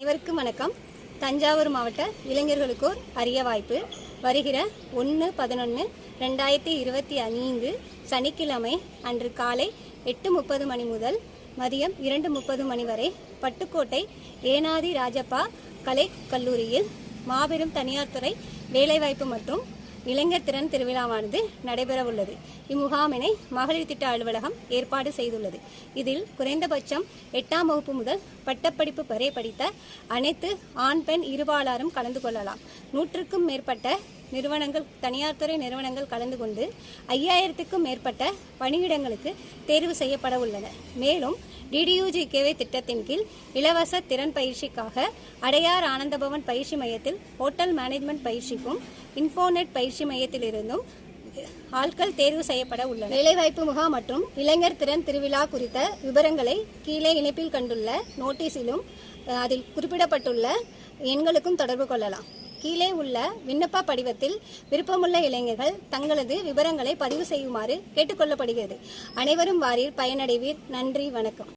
அனைவருக்கும் வணக்கம். தஞ்சாவூர் மாவட்ட இளைஞர்களுக்கோர் அரிய வாய்ப்பு. வருகிற ஒன்று பதினொன்று ரெண்டாயிரத்தி இருபத்தி ஐந்து சனிக்கிழமை அன்று காலை எட்டு முப்பது மணி முதல் மதியம் இரண்டு முப்பது மணி வரை பட்டுக்கோட்டை ஏனாதி ராஜப்பா கலை கல்லூரியில் மாபெரும் தனியார் துறை வேலைவாய்ப்பு மற்றும் இளைஞர் திறன் திருவிழாவானது நடைபெற உள்ளது இம்முகாமினை மகளிர் திட்ட அலுவலகம் ஏற்பாடு செய்துள்ளது. இதில் குறைந்தபட்சம் எட்டாம் வகுப்பு முதல் பட்டப்படிப்பு வரை படித்த அனைத்து ஆண் பெண் இருபாலாரும் கலந்து கொள்ளலாம். நூற்றுக்கும் மேற்பட்ட நிறுவனங்கள் தனியார் துறை நிறுவனங்கள் கலந்து கொண்டு ஐயாயிரத்துக்கும் மேற்பட்ட பணியிடங்களுக்கு தேர்வு செய்யப்பட உள்ளன. மேலும் டிடியூஜிகேவை திட்டத்தின் கீழ் இலவச திறன் பயிற்சிக்காக அடையார் ஆனந்தபவன் பயிற்சி மையத்தில் ஹோட்டல் மேனேஜ்மெண்ட் பயிற்சிக்கும் இன்ஃபோநெட் பயிற்சி மையத்திலிருந்தும் ஆட்கள் தேர்வு செய்யப்பட உள்ளன. வேலைவாய்ப்பு முகாம் மற்றும் இளைஞர் திறன் திருவிழா குறித்த விவரங்களை கீழே இணைப்பில் கண்டுள்ள நோட்டீஸிலும் அதில் குறிப்பிடப்பட்டுள்ள எண்களுக்கும் தொடர்பு கொள்ளலாம். கீழே உள்ள விண்ணப்ப படிவத்தில் விருப்பமுள்ள இளைஞர்கள் தங்களது விவரங்களை பதிவு செய்யுமாறு கேட்டுக்கொள்ளப்படுகிறது. அனைவரும் வாரீர் பயனடைவீர். நன்றி வணக்கம்.